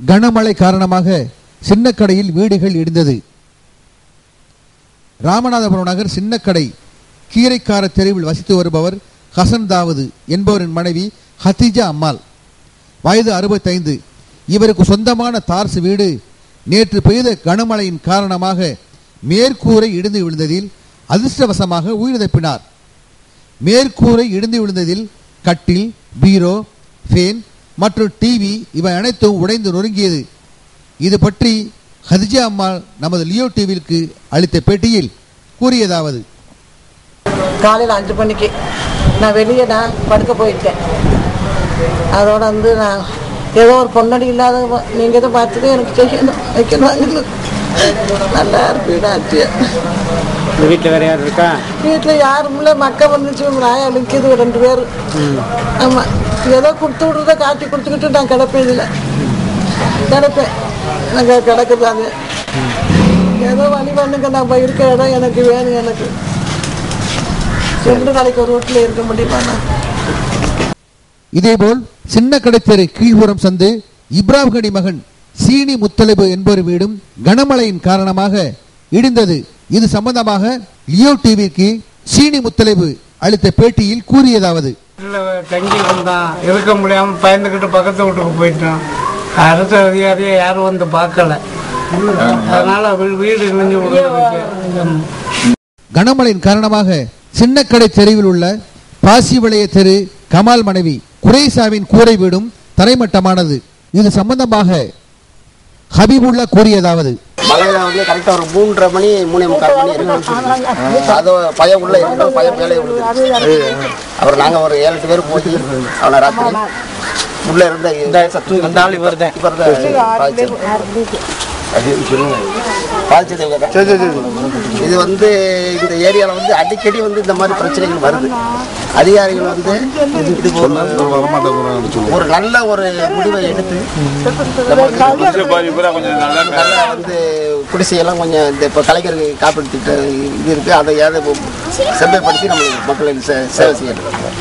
கனமழை காரணமாக சின்னக்கடையில் வீடுகள் இடிந்தது. ராமநாதபுரம் நகர் சின்னக்கடை கீரைக்கார தெருவில் வசித்து வருபவர் ஹசன் தாவது என்பவரின் மனைவி ஹத்திஜா அம்மாள். வயது அறுபத்தைந்து. இவருக்கு சொந்தமான தார்சு வீடு. நேற்று பெய்த கனமழையின் காரணமாக மேற்கூரை இடிந்து விழுந்ததில் அதிர்ஷ்டவசமாக உயிரிழப்பினார் மேற்கூரை இடிந்து விழுந்ததில் கட்டில் பீரோ ஃபேன் மற்றும் டிவி இவை அனைத்தும் உடைந்து நொறுங்கியது. இது பற்றி ஹதிஜா அம்மாள் நமது லியோ டிவிக்கு அளித்த பேட்டியில் கூறியதாவது. காலையில் அஞ்சு மணிக்கு நான் வெளியே நான் படுக்க போயிட்டேன் அதோட வந்து நான் ஏதோ ஒரு பொன்னடி இல்லாத நீங்கள் எதுவும் பார்த்துட்டு எனக்கு செய்யணும் வைக்கணும். நல்லா இருப்பீடாச்சு இந்த வீட்டில் வேற யார் இருக்கா? வீட்டில் யாரும் இல்லை மக்கள் வந்துச்சு உங்க நாயா நிற்கிது ரெண்டு பேர். ஆமாம் ஏதோ கொடுத்து விட்றத காட்டி கொடுத்துக்கிட்டு நான் கிடப்பேன் இதில். கிடப்பேன். நாங்கள் கிடக்குது அது. ஏதோ வழி பண்ணுங்க நம்ம இருக்கிற இடம் எனக்கு வேணும் எனக்கு. ரெண்டு நாளைக்கு ஒரு வீட்டில் இருக்க முடியுமா இதேபோல் சின்ன கடைத்தெரு கீழ்புறம் சந்து இப்ராஹிம் மகன் சீனி முத்தலிபு என்பவர் வீடும் கனமழையின் காரணமாக இடிந்தது. இது சம்பந்தமாக லியோ டிவிக்கு சீனி முத்தலிபு அளித்த பேட்டியில் கூறியதாவது. தங்கி வந்தான் இருக்க முடியாமல் பயந்துக்கிட்டு பக்கத்து வீட்டுக்கு போயிட்டோம் அரசு அதிகாரியை யாரும் வந்து பார்க்கல. அதனால வீடு இணைஞ்சு கனமழையின் காரணமாக சின்னக்கடை தெருவில் உள்ள பாசிவளைய தெரு கமால் மனைவி குரேசாவின் கூரை வீடும் தரைமட்டமானது. இது சம்பந்தமாக ஹபீபுல்லா கூறியதாவது. மலையில வந்து கரெக்டாக ஒரு மூன்றரை மணி மூணே முக்கால் மணி இருக்கு அது பையன் உள்ள இருக்கு பையன் மேலே விழுது. அப்புறம் நாங்கள் ஒரு ஏழு எட்டு பேர் போட்டு அவனை ராத்திரி. உள்ள இருந்த இந்த சத்து இந்த ஆள் இவர் தான் இவர் பாதிச்சது இவங்க தான். இது வந்து இந்த ஏரியாவில் வந்து அடிக்கடி வந்து இந்த மாதிரி பிரச்சனைகள் வருது. அதிகாரிகள் வந்து இதுக்கு ஒரு- ஒரு நல்ல ஒரு முடிவை எடுத்து நல்லா வந்து குடிசையெல்லாம் கொஞ்சம் இந்த இப்போ கலைஞர் காப்பீடு திட்டம் இது இருக்குது அதை ஏதை செம்மைப்படுத்தி நம்மளுக்கு மக்களுக்கு சே- சேவை செய்யணும்.